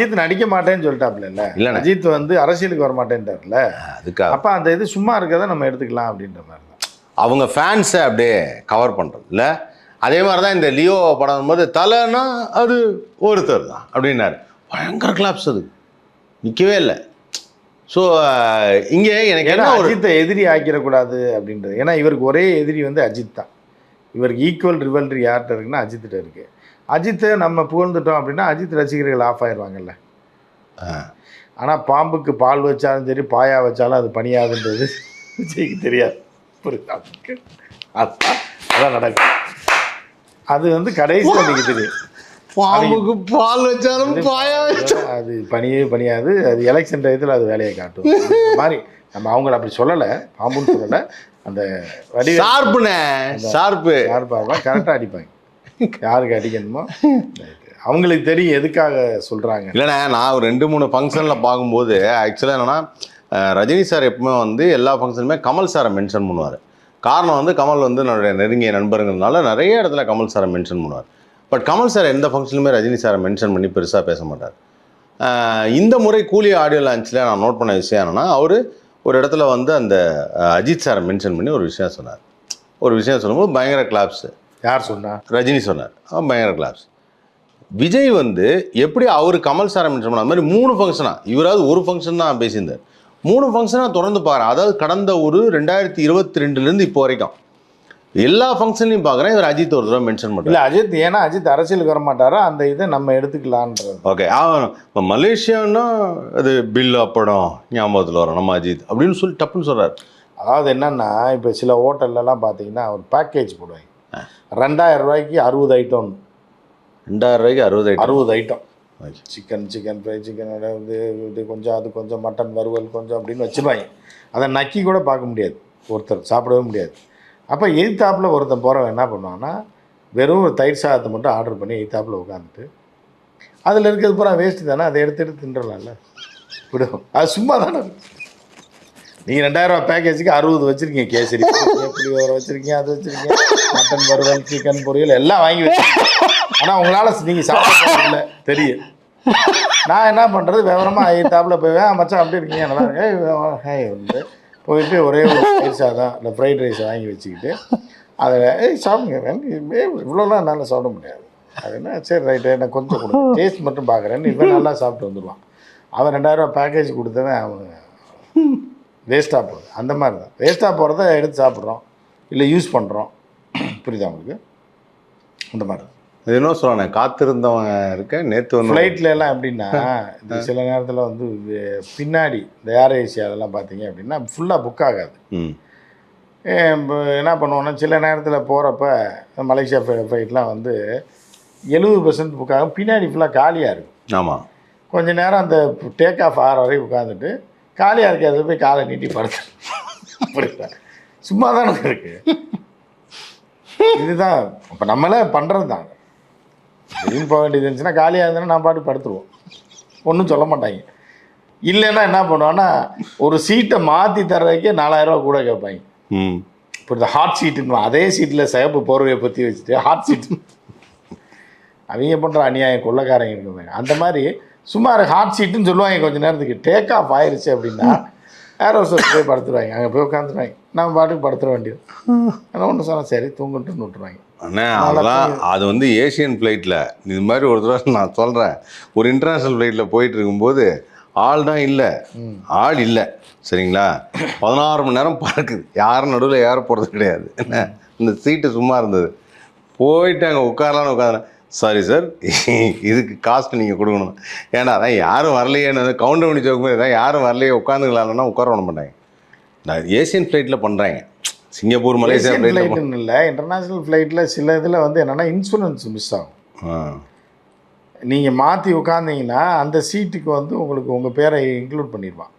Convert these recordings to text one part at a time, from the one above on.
அஜித் நடிக்க மாட்டேன்னு சொல்லிட்டாப்ல இல்ல? இல்லண்ணே. அஜித் வந்து அரசியலுக்கு வர மாட்டேன்ட்டார்ல? அதுக்காக அப்ப அந்த இது சும்மா இருக்கதை நம்ம எடுத்துக்கலாம் அப்படின்ற மாதிரி தான். அவங்க ஃபேன்ஸை அப்படியே கவர் பண்ணுறது இல்லை? அதே மாதிரி தான் இந்த லியோ படம் போது தலைன்னா அது ஒருத்தர் தான் அப்படின்னாரு. பயங்கர கிளாப்ஸ் அது. நிற்கவே இல்லை. ஸோ இங்கே எனக்கு என்ன அஜித்தை எதிரி ஆக்கிடக்கூடாது அப்படின்றது. ஏன்னா இவருக்கு ஒரே எதிரி வந்து அஜித் தான். இவருக்கு ஈக்குவல் ரிவல்ரி யார்கிட்ட இருக்குன்னா அஜித்திட்ட இருக்கு. அஜித்தை நம்ம புகழ்ந்துட்டோம் அப்படின்னா அஜித் ரசிகர்கள் ஆஃப் ஆயிடுவாங்கல்ல ஆனால் பாம்புக்கு பால் வச்சாலும் சரி பாயா வச்சாலும் அது பணியாதுன்றது விஜய்க்கு தெரியாது. புரியுதா? அதான் நடக்கும். அது வந்து கடைசியில் எனக்கு தெரியும். பாம்புக்கு பால் வச்சாலும் பாயா வச்சாலும் அது பணியே பணியாது. அது எலெக்ஷன் டயத்தில் அது வேலையை காட்டும். மாதிரி நம்ம அவங்கள அப்படி சொல்லலை. பாம்புன்னு சொல்லலை. அந்த வடி ஷார்ப்புண்ணே ஷார்ப்பு. யாருப்பாலாம் கரெக்டாக அடிப்பாங்க. யாருக்கு அடிக்கணுமோ. அவங்களுக்கு தெரியும் எதுக்காக சொல்கிறாங்க இல்லைண்ணே நான் ஒரு ரெண்டு மூணு ஃபங்க்ஷனில் பார்க்கும்போது ஆக்சுவலாக என்னென்னா ரஜினி சார் எப்பவுமே வந்து எல்லா ஃபங்க்ஷனுமே கமல் சாரை மென்ஷன் பண்ணுவார். காரணம் வந்து கமல் வந்து என்னுடைய நெருங்கிய நண்பருங்கிறதுனால நிறைய இடத்துல கமல் சாரை மென்ஷன் பண்ணுவார். பட் கமல் சார் எந்த ஃபங்க்ஷனுமே ரஜினி சாரை மென்ஷன் பண்ணி பெருசாக பேச மாட்டார். இந்த முறை கூலி ஆடியோ லான்ச்சில் நான் நோட் பண்ண விஷயம் என்னென்னா அவர் ஒரு இடத்துல வந்து அந்த அஜித் சாரை மென்ஷன் பண்ணி ஒரு விஷயம் சொன்னார். ஒரு விஷயம் சொல்லும்போது பயங்கர கிளாப்ஸு யார் சொன்னா? ரஜினி சொன்னார். பயங்கர கிளாப்ஸ் விஜய் வந்து எப்படி அவர் கமல் சாரை மென்ஷன் பண்ண மாதிரி மூணு ஃபங்க்ஷனா இவராவது ஒரு ஃபங்க்ஷன் தான் பேசியிருந்தார். மூணு ஃபங்க்ஷனாக தொடர்ந்து பார்க்குறேன் அதாவது கடந்த ஒரு ரெண்டாயிரத்தி இருபத்தி ரெண்டுலேருந்து இப்போ வரைக்கும். எல்லா ஃபங்க்ஷன்லையும் பார்க்குறேன். இவர் அஜித் ஒரு தடவை மென்ஷன் பண்ணுறாரு இல்லை அஜித் ஏன்னா அஜித் அரசியலுக்கு வர மாட்டாரோ? அந்த இதை நம்ம எடுத்துக்கலான்றது. ஓகே இப்போ மலேசியான்னா அது பில் அப்படம் ஞாபகத்தில் வரும். நம்ம அஜித் அப்படின்னு சொல்லி டப்புன்னு சொல்கிறார் அதாவது என்னன்னா இப்போ சில ஹோட்டல்லலாம் பார்த்தீங்கன்னா ஒரு பேக்கேஜ் போடுவாங்க. ரெண்டாயிரம் ரூபாய்க்கு அறுபது ஐட்டம் ரெண்டாயிரம் ரூபாய்க்கு அறுபது ஐட்டம் அறுபது item. Chicken chicken fry chicken இது இது கொஞ்சம் அது கொஞ்சம் மட்டன் வறுவல் கொஞ்சம் அப்படின்னு வச்சுருவாங்க. அதை நக்கி கூட பார்க்க முடியாது. ஒருத்தர் சாப்பிடவே முடியாது. அப்போ எய்த்தாப்பில் ஒருத்தன் போகிறவன் என்ன பண்ணுவான்னா வெறும் ஒரு தயிர் சாதத்தை மட்டும் ஆர்டர் பண்ணி எய்த்தாப்பில் உட்காந்துட்டு அதில் இருக்கிறது பூரா வேஸ்ட்டு தானே அதை எடுத்து எடுத்து தின்றலாம்ல. விடும் அது சும்மா தானே நீங்கள் ரெண்டாயிரம் பேக்கேஜுக்கு அறுபது வச்சுருக்கீங்க கேசரி புளியோரை வச்சுருக்கீங்க அது வச்சுருக்கீங்க மட்டன் வறுவல் சிக்கன் பொரியல் எல்லாம் வாங்கி வச்சுருக்கீங்க. ஆனால் உங்களால் நீங்கள் சாப்பிட இல்லை தெரியும். நான் என்ன பண்ணுறது விவரமாக தாப்பில் போய் மச்சான் அப்படி இருக்கீங்க நல்லா இருக்கேன். வந்து போயிட்டு ஒரே ஒரு தயிர் தான் இல்லை ஃப்ரைட் ரைஸ் வாங்கி வச்சுக்கிட்டு அதில் ஏய் சாப்பிடுங்க இவ்வளோலாம் என்னால் சாப்பிட முடியாது. அது என்ன சரி ரைட்டு நான் கொஞ்சம் கொடுங்க டேஸ்ட் மட்டும் பார்க்குறேன்னு இவன் நல்லா சாப்பிட்டு வந்துடுவான் அவன் ரெண்டாயிரரூவா பேக்கேஜ் கொடுத்தவன் அவன் வேஸ்ட்டாக போகுது. அந்த மாதிரி தான். வேஸ்ட்டாக போகிறத எடுத்து சாப்பிட்றோம் இல்லை யூஸ் பண்ணுறோம் புரியுதா உங்களுக்கு? அந்த மாதிரி தான். இது என்ன சொல்லுவானே காத்திருந்தவன் இருக்க நேற்று வந்து ஃப்ளைட்ல எல்லாம் எப்படின்னா இந்த சில நேரத்தில் வந்து பின்னாடி இந்த ஏர் ஏசியாலெல்லாம் பார்த்தீங்க அப்படின்னா ஃபுல்லாக புக் ஆகாது. என்ன பண்ணுவோன்னா சில நேரத்தில் போகிறப்ப மலேசியா ஃப்ளைட்லாம் வந்து எழுபது பர்சன்ட் புக் ஆகும். பின்னாடி ஃபுல்லாக காலியாக இருக்கும். ஆமாம் கொஞ்ச நேரம் அந்த டேக் ஆஃப் ஆகிற வரைக்கும் உட்காந்துட்டு காலியாக இருக்கிறத போய் காலை நீட்டி படுத்து புரியுதா சும்மா தானே இருக்கு. இதுதான் இப்போ நம்மளே பண்ணுறது தான் திடீர்னு போக வேண்டியது இருந்துச்சுன்னா காலியாக இருந்ததுன்னா நான் பாட்டு படுத்துருவோம். ஒன்றும் சொல்ல மாட்டாங்க. இல்லைன்னா என்ன பண்ணுவான்னா ஒரு சீட்டை மாற்றி தர்றதுக்கே நாலாயிரரூவா கூட கேட்பாங்க. இப்போ இந்த ஹாட் சீட்டுன்னு அதே சீட்டில் சிகப்பு போர்வையை பற்றி வச்சுட்டு ஹாட் சீட் அவங்க பண்ணுற அநியாயம்? கொள்ளக்காரங்க இருக்குங்க அந்த மாதிரி சும்மா ஹாட் சீட்டுன்னு சொல்லுவாங்க கொஞ்ச நேரத்துக்கு. டேக் ஆஃப் ஆயிருச்சு அப்படின்னா ஏர் ஹோஸ்டஸ் போய் படுத்துருவாங்க. அங்கே போய் உட்காந்துருவாங்க நம்ம பாட்டுக்கு படுத்துட வேண்டியது. ஆனால் ஒன்று சொன்னால் சரி தூங்கட்டும்னு விட்டுருவாங்க. அண்ணே அதெல்லாம் அது வந்து ஏஷியன் ஃப்ளைட்டில் இது மாதிரி ஒரு தடவை நான் சொல்கிறேன் ஒரு இன்டர்நேஷ்னல் ஃப்ளைட்டில் போயிட்டு இருக்கும்போது ஆள் தான் இல்லை. ஆள் இல்லை. சரிங்களா? பதினாறு மணி நேரம் பறக்குது. யாரும் நடுவில் ஏற போகிறது கிடையாது. என்ன? இந்த சீட்டு சும்மா இருந்தது. போயிட்டு அங்கே உட்காரலான்னு உட்காந்துறேன் சாரி சார் இதுக்கு காஸ்ட் நீங்கள் கொடுக்கணும். ஏன்னா அதான் யாரும் வரலையேன்னு கவுண்டர் பண்ணி போது தான் யாரும் வரலையே. உட்காந்துக்கலாம்னா உட்கார விட மாட்டாங்க. நான் ஏசியன் ஃப்ளைட்டில் பண்ணுறாங்க சிங்கப்பூர் மலேசியா ஃப்ளைட்டுன்னு இல்லை இன்டர்நேஷ்னல் ஃப்ளைட்டில் சில இதில் வந்து என்னென்னா இன்சூரன்ஸ் மிஸ் ஆகும். நீங்கள் மாற்றி உட்காந்தீங்கன்னா அந்த சீட்டுக்கு வந்து உங்களுக்கு உங்கள் பேரை இன்க்ளூட் பண்ணிடுவான்.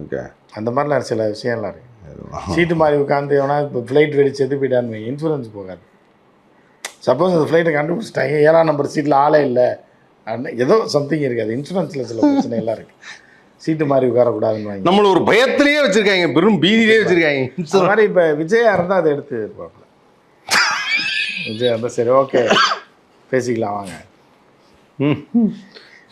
ஓகே. அந்த மாதிரிலாம் சில விஷயம்லாம் இருக்குது சீட்டு மாதிரி உட்காந்து எவனா இப்போ ஃப்ளைட் வெடிச்சு எது போயிட்டான்னு வைங்க, இன்சூரன்ஸ் போகாது. சப்போஸ் அந்த ஃப்ளைட்டை கண்டுபிடிச்சிட்டாங்க ஏழாம் நம்பர் சீட்டில் ஆளே இல்லை. ஏதோ சம்திங் இருக்காது இன்சூரன்ஸில் சில பிரச்சனை எல்லாம் இருக்குது சீட்டு மாதிரி உட்காரக்கூடாதுன்னு வாங்கி நம்மள ஒரு பயத்திலேயே வச்சிருக்காங்க பெரும் பீதியிலே வச்சிருக்காங்க அது மாதிரி இப்போ விஜயா இருந்தால் அதை எடுத்து இருப்பாப்புல விஜயா இருந்தால் சரி ஓகே. பேசிக்கலாம் வாங்க.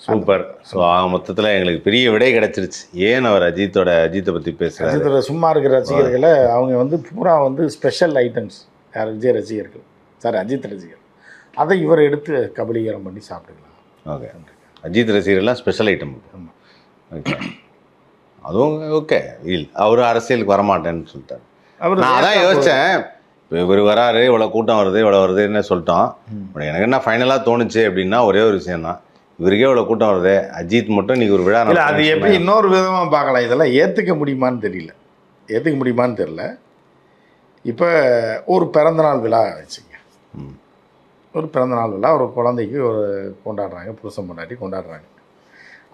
சூப்பர். ஸோ மொத்தத்தில் எங்களுக்கு பெரிய விடை கிடைச்சிருச்சு. ஏன் அவர் அஜித்தோட அஜித்தை பற்றி பேசுகிறாரு அஜித்தோட சும்மா இருக்கிற ரசிகர்களை அவங்க வந்து பூரா வந்து ஸ்பெஷல் ஐட்டம்ஸ் யார் விஜய் ரசிகர்கள். சாரி அஜித் ரசிகர். அதை இவர் எடுத்து கபலீகரம் பண்ணி சாப்பிட்டுக்கலாம். ஓகே. அஜித் ரசிகர்லாம் ஸ்பெஷல் ஐட்டம் ஆமா. ஓகே. அதுவும் ஓகே. இல்லை அவர் அரசியலுக்கு வரமாட்டேன்னு சொல்லிட்டாரு. நான் அதான் யோசித்தேன் இப்போ இவர் வராரு இவ்வளோ கூட்டம் வருது இவ்வளோ வருதுன்னு சொல்லிட்டோம். எனக்கு என்ன ஃபைனலாக தோணுச்சு அப்படின்னா ஒரே ஒரு விஷயம் தான் இவருக்கே இவ்வளோ கூட்டம் வருது. அஜித் மட்டும் இன்னைக்கு ஒரு விழா இல்லை அது எப்படி இன்னொரு விதமாக பார்க்கலாம். இதெல்லாம் ஏற்றுக்க முடியுமான்னு தெரியல. ஏற்றுக்க முடியுமான்னு தெரியல. இப்போ ஒரு பிறந்தநாள் விழா வச்சுங்க ம். ஒரு பிறந்தநாள் விழா ஒரு குழந்தைக்கு ஒரு கொண்டாடுறாங்க புருஷன் பொண்டாட்டி கொண்டாடுறாங்க.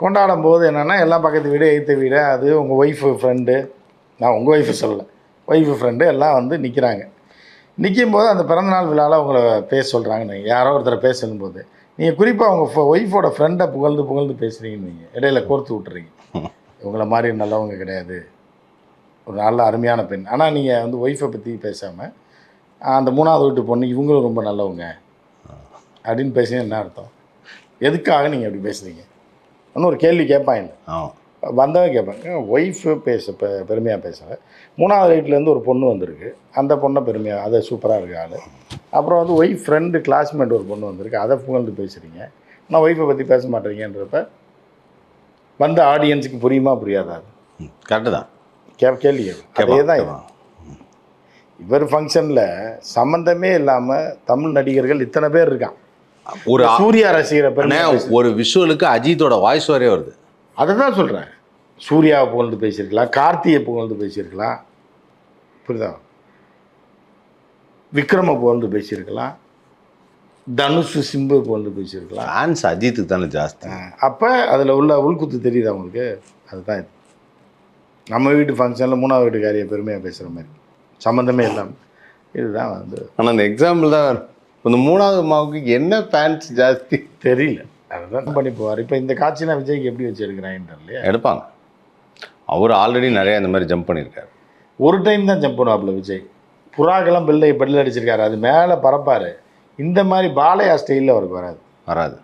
கொண்டாடும் போது என்னென்னா எல்லாம் பக்கத்து வீடு எய்த்த வீடு அது உங்கள் ஒய்ஃபு ஃப்ரெண்டு நான் உங்கள் ஒய்ஃபு சொல்லலை. ஒய்ஃபு ஃப்ரெண்டு எல்லாம் வந்து நிற்கிறாங்க நிற்கும் போது அந்த பிறந்தநாள் விழாவில் உங்களை பேச சொல்கிறாங்கன்னு யாரோ ஒருத்தரை பேச சொல்லும்போது நீங்கள் குறிப்பாக உங்கள் ஒய்ஃபோட ஃப்ரெண்டை புகழ்ந்து புகழ்ந்து பேசுகிறீங்கன்னு நீங்கள் இடையில கோர்த்து விட்டுறீங்க. இவங்கள மாதிரி நல்லவங்க கிடையாது. ஒரு நல்ல அருமையான பெண். ஆனால் நீங்கள் வந்து ஒய்ஃபை பற்றி பேசாமல் அந்த மூணாவது வீட்டு பொண்ணு இவங்களும் ரொம்ப நல்லவங்க. அப்படின்னு பேசுனா என்ன அர்த்தம்? எதுக்காக நீங்கள் அப்படி பேசுகிறீங்க இன்னும் ஒரு கேள்வி கேட்பாங்க ஆமாம் வந்தவன் கேட்பாங்க ஒய்ஃபு பேச பெ பெருமையாக பேசுகிறேன் மூணாவது வீட்டிலேருந்து ஒரு பொண்ணு வந்திருக்கு. அந்த பொண்ணை பெருமையாக அது சூப்பராக இருக்கு ஆள். அப்புறம் வந்து ஒய்ஃப் ஃப்ரெண்டு கிளாஸ்மேட் ஒரு பொண்ணு வந்திருக்கு. அதை புகழ்ந்து பேசுகிறீங்க ஆனால் ஒய்ஃபை பற்றி பேச மாட்டேங்கிறப்ப வந்த ஆடியன்ஸுக்கு புரியுமா புரியாதா அது? கரெக்டு தான். கே கேள்வி. அதே தான் கேட்பான். இவர் ஃபங்க்ஷனில் சம்மந்தமே இல்லாமல் தமிழ் நடிகர்கள் இத்தனை பேர் இருக்கான். ஒரு சூர்யா ரசிகரை ஒரு விஷுவலுக்கு அஜித்தோட வாய்ஸ் வரே வருது. அதை தான் சொல்கிறேன் சூர்யாவை புகழ்ந்து பேசியிருக்கலாம் கார்த்தியை புகழ்ந்து பேசியிருக்கலாம். புரியுதா? விக்ரமை புகழ்ந்து பேசியிருக்கலாம். தனுஷ் சிம்பு புகழ்ந்து பேசியிருக்கலாம். ஃபேன்ஸ் அஜித்துக்கு தானே ஜாஸ்தி. அப்போ அதில் உள்ள உள்குத்து தெரியுது அவங்களுக்கு அதுதான் இது. நம்ம வீட்டு ஃபங்க்ஷனில் மூணாவது வீட்டுக்காரியை பெருமையாக பேசுகிற மாதிரி. சம்மந்தமே இல்லாமல் இதுதான் வந்து ஆனால் அந்த எக்ஸாம்பிள் தான். இந்த மூணாவது மாவுக்கு என்ன ஃபேன்ஸ் ஜாஸ்தி? தெரியல. அதுதான் பண்ணி போவார். இப்போ இந்த காட்சிலாம் விஜய்க்கு எப்படி வச்சிருக்கிறாங்கன்னு இல்லையா? எடுப்பாங்க. அவர் ஆல்ரெடி நிறைய இந்த மாதிரி ஜம்ப் பண்ணியிருக்காரு. ஒரு டைம் தான் ஜம்ப் பண்ணுவாப்புல விஜய். புறாக்கெல்லாம் பெல்லை பெல்ல அடிச்சிருக்காரு. அது மேலே பறப்பார். இந்த மாதிரி பாலையா ஸ்டைலில் அவருக்கு வராது. வராது.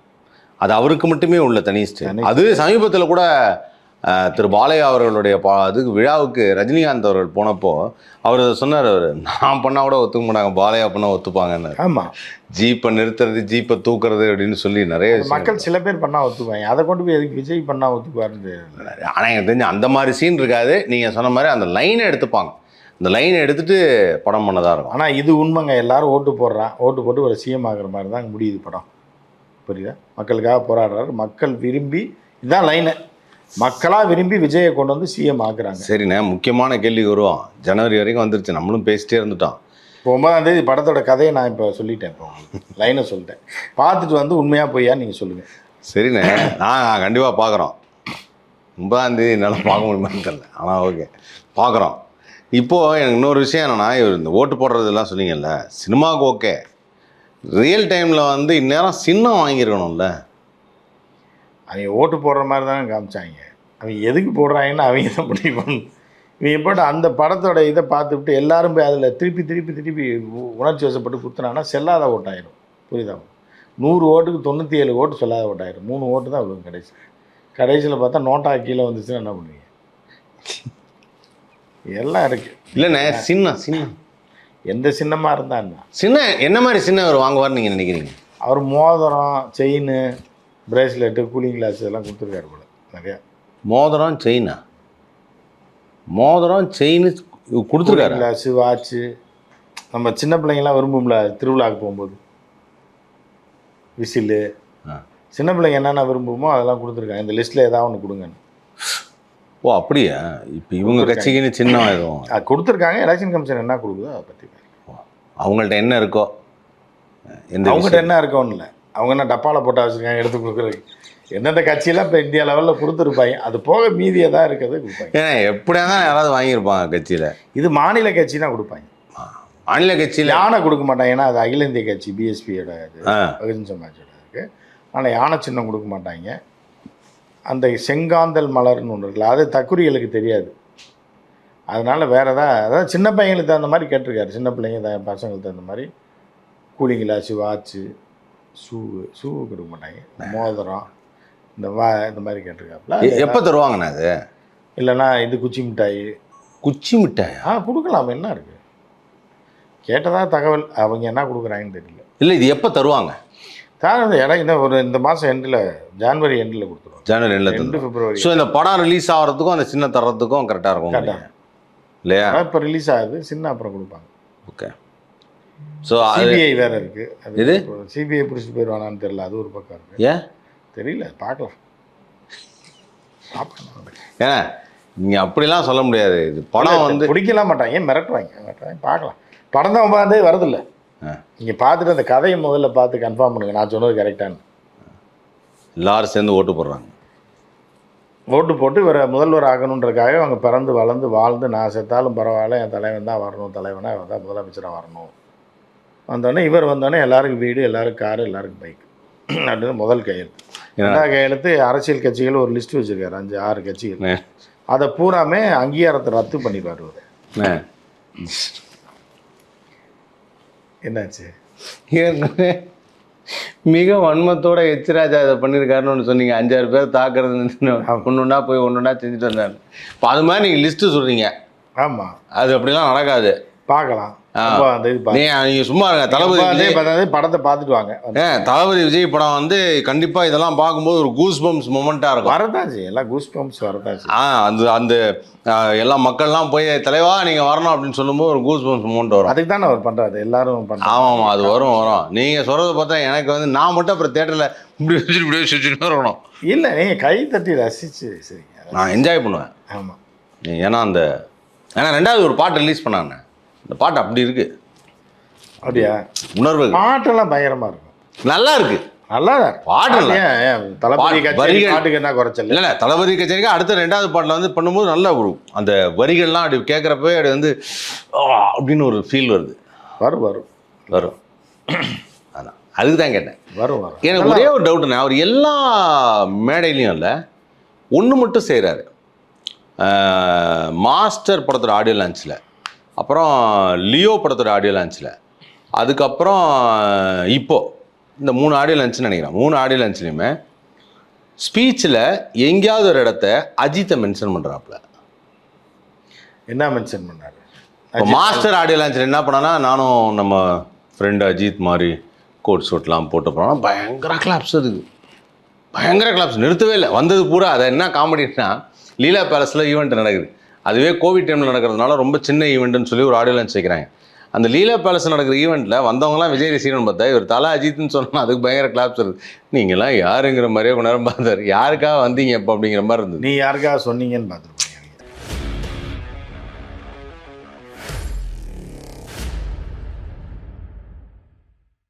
அது அவருக்கு மட்டுமே உள்ள தனி ஸ்டைல் அது சமீபத்தில் கூட திரு பாலையா அவர்களுடைய பா அதுக்கு விழாவுக்கு ரஜினிகாந்த் அவர்கள் போனப்போ அவர் சொன்னார் அவர் நான் பண்ணால் கூட ஒத்துக்க மாட்டாங்க பாலையா பண்ணால் ஒத்துப்பாங்கன்னு. ஆமாம் ஜீப்பை நிறுத்துறது ஜீப்பை தூக்குறது அப்படின்னு சொல்லி நிறைய மக்கள் சில பேர் பண்ணால் ஒத்துக்குவாங்க அதை கொண்டு போய் எதுக்கு விஜய் பண்ணால் தெரியல. ஆனால் எனக்கு தெரிஞ்சு அந்த மாதிரி சீன் இருக்காது. நீங்கள் சொன்ன மாதிரி அந்த லைனை எடுத்துப்பாங்க. இந்த லைனை எடுத்துட்டு படம் பண்ணதாக இருக்கும். ஆனால் இது உண்மைங்க. எல்லாரும் ஓட்டு போடுறான். ஓட்டு போட்டு ஒரு சிஎம் ஆகுற மாதிரி தான் முடியுது படம். புரியுதா? மக்களுக்காக போராடுறாரு. மக்கள் விரும்பி இதுதான் லைனு மக்களாக விரும்பி விஜயை கொண்டு வந்து சிஎம் ஆக்குறாங்க. சரிண்ணே முக்கியமான கேள்விக்கு வருவோம். ஜனவரி வரைக்கும் வந்துருச்சு நம்மளும் பேசிட்டே இருந்துட்டோம். இப்போ ஒன்பதாம் தேதி படத்தோட கதையை நான் இப்போ சொல்லிட்டேன் இப்போ லைனை சொல்லிட்டேன். பார்த்துட்டு வந்து உண்மையாக பொய்யா நீங்கள் சொல்லுங்கள் சரிண்ணே நான் கண்டிப்பாக பார்க்குறோம். ஒன்பதாம் தேதி என்னால் பார்க்க முடியுமான்னு தெரியல. ஆனால் ஓகே. பார்க்குறோம். இப்போது எனக்கு இன்னொரு விஷயம் என்னென்னா இவர் இந்த ஓட்டு போடுறதெல்லாம் சொன்னீங்கல்ல சினிமாவுக்கு ஓகே. ரியல் டைமில் வந்து இந்நேரம் சின்னம் வாங்கியிருக்கணும்ல. அவங்க ஓட்டு போடுற மாதிரி தானே காமிச்சாங்க. அவங்க எதுக்கு போடுறாங்கன்னு அவங்க தான் முடிவு பண்ணணும் இவங்க போட்டு அந்த படத்தோட இதை பார்த்துவிட்டு எல்லாரும் போய் அதில் திருப்பி திருப்பி திருப்பி உணர்ச்சி வசப்பட்டு குத்துனாங்கன்னா செல்லாத ஓட்டாயிரும். புரியுதா? நூறு ஓட்டுக்கு தொண்ணூற்றி ஏழு ஓட்டு சொல்லாத ஓட்டாயிரும். மூணு ஓட்டு தான் விழுகும் கடைசி. கடைசியில் பார்த்தா நோட்டா கீழே வந்துச்சுன்னா என்ன பண்ணுவீங்க? எல்லாம் இருக்குது இல்லைண்ணே சின்னம் சின்னம். எந்த சின்னமாக இருந்தா சின்ன என்ன மாதிரி சின்ன அவர் வாங்குவார்னு நீங்கள் நினைக்கிறீங்க? அவர் மோதிரம் செயின் பிரேஸ்லெட்டு கூலிங் கிளாஸ் இதெல்லாம் கொடுத்துருக்காரு போல. நிறையா. மோதிரம் செயினா மோதிரம் செயின் கொடுத்துருக்காரு? கிளாஸு வாட்ச்சு நம்ம சின்ன பிள்ளைங்கலாம் விரும்பும்ல திருவிழாவுக்கு போகும்போது. விசிலு. ஆ. சின்ன பிள்ளைங்க என்னென்ன விரும்புமோ அதெல்லாம் கொடுத்துருக்காங்க. இந்த லிஸ்ட்டில் ஏதாவது ஒன்று கொடுங்கன்னு. ஓ அப்படியா? இப்போ இவங்க கட்சிக்குன்னு சின்னம் எதுவும் அது கொடுத்துருக்காங்க. எலெக்ஷன் கமிஷன் என்ன கொடுக்குதோ அதை பற்றி அவங்கள்ட்ட என்ன இருக்கோ? அவங்ககிட்ட. என்ன இருக்கோன்னு இல்லை. அவங்க என்ன டப்பாவில் போட்டா வச்சுருக்காங்க எடுத்து கொடுக்குறதுக்கு. எந்தெந்த கட்சியெல்லாம் இப்போ இந்தியா லெவலில் கொடுத்துருப்பாங்க அது போக மீதியை தான் இருக்கிறது கொடுப்பாங்க. ஏன்னா எப்படியா தான் யாராவது வாங்கியிருப்பாங்க கட்சியில். இது மாநில கட்சி தான் கொடுப்பாங்க மாநில கட்சியில். யானை கொடுக்க மாட்டாங்க. ஏன்னா அது அகில இந்திய கட்சி பிஎஸ்பியோட இது பகுஜன் சமாஜோட இருக்கு. ஆனால் யானை சின்னம் கொடுக்க மாட்டாங்க. அந்த செங்காந்தல் மலர்னு ஒன்று இருக்குல்ல அது தக்குரிகளுக்கு தெரியாது. அதனால வேற ஏதாவது அதாவது சின்ன பையங்களுக்கு தகுந்த மாதிரி கேட்டிருக்காரு. சின்ன பிள்ளைங்க த- பசங்களுக்கு தகுந்த மாதிரி. Cooling glass watch shoe shoe கொடுக்க மாட்டாங்க மோதிரம் இந்த வா இந்த மாதிரி கேட்டிருக்காப்புல. எப்போ தருவாங்கண்ணா அது? இல்லைன்னா இது குச்சி மிட்டாய். குச்சி மிட்டாயா? ஆ கொடுக்கலாம். என்ன இருக்குது கேட்டதா தகவல். அவங்க என்ன கொடுக்குறாங்கன்னு தெரியல. இல்லை இது எப்போ தருவாங்க? தான் இந்த இடம் இன்னும் ஒரு இந்த மாதம் எண்டில் ஜான்வரி எண்டில் கொடுத்துருவோம். ஜனவரி ரெண்டில் ரெண்டு பிப்ரவரி. ஸோ இந்த படம் ரிலீஸ் ஆகிறதுக்கும் அந்த சின்ன தர்றதுக்கும் கரெக்டாக இருக்கும் கரெக்டாக இல்லையா? இப்போ ரிலீஸ் ஆகுது. சின்ன அப்புறம் கொடுப்பாங்க. ஓகே ஸோ சிபிஐ வேற இருக்கு. எது? சிபிஐ பிடிச்சிட்டு போயிடுவானான்னு தெரியல. அது ஒரு பக்கம் இருக்கு. ஏன்? தெரியல. பார்க்கலாம். ஏன்னா நீங்கள் அப்படிலாம் சொல்ல முடியாது. இது படம் வந்து பிடிக்கலாம் மாட்டாங்க ஏன் மிரட்டுவாங்க? மிரட்டுவாங்க. பார்க்கலாம். படம் தான் பார்த்தே வரதில்ல. நீங்கள் பார்த்துட்டு அந்த கதையை முதல்ல பார்த்து கன்ஃபார்ம் பண்ணுங்க. நான் சொன்னது கரெக்டானு எல்லாரும் சேர்ந்து ஓட்டு போடுறாங்க. ஓட்டு போட்டு இவரை முதல்வர் ஆகணுன்றதுக்காக அவங்க பிறந்து வளர்ந்து வாழ்ந்து நான் செத்தாலும் பரவாயில்ல என் தலைவன் தான் வரணும் தலைவனாக தான் முதலமைச்சராக வரணும். வந்தோடனே இவர் வந்தோடனே எல்லாருக்கும் வீடு எல்லாருக்கும் காரு எல்லாருக்கும் பைக் அப்படின்னு முதல் கையெழுத்து. ரெண்டாவது கையெழுத்து அரசியல் கட்சிகள் ஒரு லிஸ்ட் வச்சுருக்காரு அஞ்சு ஆறு கட்சிகள். அதை பூராமே அங்கீகாரத்தை ரத்து பண்ணிடுவார் அவர் ஆ. என்னாச்சு? மிக வன்மத்தோட எச்ராஜா இதை பண்ணியிருக்காருன்னு ஒன்று சொன்னீங்க. அஞ்சாறு பேர் தாக்குறது ஒன்று ஒன்றா போய் ஒன்று ஒன்றா செஞ்சுட்டு வந்தாரு. இப்போ அது மாதிரி நீங்கள் லிஸ்ட்டு சொல்கிறீங்க ஆமாம் அது அப்படிலாம் நடக்காது. பார்க்கலாம். நீங்க நீங்க சும்மா இருங்க. தளபதி படத்தை பார்த்துட்டு வாங்க. தளபதி விஜய் படம் வந்து கண்டிப்பா இதெல்லாம் பார்க்கும்போது ஒரு கூஸ் பம்ப்ஸ் மொமெண்டா இருக்கும். வரதான் செய்யும் எல்லாம் கூஸ் பம்ப்ஸ் வரதான் செய்யும் ஆ அந்த அந்த எல்லா மக்கள்லாம் போய் தலைவா நீங்க வரணும் அப்படின்னு சொல்லும்போது ஒரு கூஸ் பம்ப்ஸ் மொமெண்ட் வரும். அதுக்கு தானே அவர் பண்ணுறாரு எல்லாரும் ஆமா ஆமா அது வரும் வரும். நீங்க சொல்றத பார்த்தா எனக்கு வந்து நான் மட்டும் அப்புறம் தேட்டர்ல இப்படி வச்சுட்டு இப்படி வச்சுட்டு இருக்கணும். இல்லை நீங்கள் கை தட்டி ரசிச்சு சரிங்க நான் என்ஜாய் பண்ணுவேன். ஆமாம் ஏன்னா அந்த ஏன்னா ரெண்டாவது ஒரு பாட்டு ரிலீஸ் பண்ணாங்க இந்த பாட்டு அப்படி இருக்கு. அப்படியா? உணர்வு. பாட்டெல்லாம் பயங்கரமாக இருக்கும். நல்லா இருக்கு. நல்லா ஏன், தளபதி. பாட்டுக்கு என்ன குறைச்சல்? இல்ல தளபதி கச்சேரிக்கு அடுத்த ரெண்டாவது பாட்டில் வந்து பண்ணும்போது நல்ல ஒரு அந்த வரிகள்லாம் அப்படி கேட்குறப்ப அப்படி வந்து அப்படின்னு ஒரு ஃபீல் வருது. வரும் வரும். வரும். அதான். அதுக்கு தான் கேட்டேன். வரும் வரும். எனக்கு ஒரே ஒரு டவுட்டுண்ணே அவர் எல்லா மேடையிலையும் இல்லை ஒன்று மட்டும் செய்கிறாரு மாஸ்டர் படத்தோட ஆடியோ லான்ச்சில் அப்புறம் லியோ படத்தோட ஆடியோ லான்ச்சில் அதுக்கப்புறம் இப்போ இந்த மூணு ஆடியோ லான்ச்னு நினைக்கிறேன். மூணு ஆடியோ லான்ச்லையுமே ஸ்பீச்சில் எங்கேயாவது ஒரு இடத்த அஜித்தை மென்ஷன் பண்ணுறாப்புல என்ன மென்ஷன் பண்ணாரு? இப்போ மாஸ்டர் ஆடியோ லான்ச்சில் என்ன பண்ணானா நானும் நம்ம ஃப்ரெண்டு அஜித் மாதிரி கோட் ஷூட்லாம் போட்டு போனோம்னா பயங்கர கிளாப்ஸ் அதுக்கு பயங்கர கிளாப்ஸ் நிறுத்தவே இல்லை. வந்தது பூரா அதை என்ன காமெடினா லீலா பேலஸில் ஈவெண்ட் நடக்குது. அதுவே கோவிட் டைமில் நடக்கிறதுனால ரொம்ப சின்ன ஈவெண்ட்னு சொல்லி ஒரு ஆடியோ லான்ச் வைக்கிறாங்க. அந்த லீலா பேலஸ் நடக்கிற ஈவெண்ட்டில் வந்தவங்களாம் விஜய் ரசிகன் பார்த்தா இவர் தலை அஜித்னு சொன்னால் அதுக்கு பயங்கர கிளாப்ஸ் இருக்குது நீங்களாம் யாருங்கிற மாதிரியே கொஞ்ச நேரம் பார்த்தாரு யாருக்காக வந்தீங்க இப்போ அப்படிங்கிற மாதிரி இருந்தது. நீ யாருக்காக சொன்னீங்கன்னு பார்த்துருப்போம்.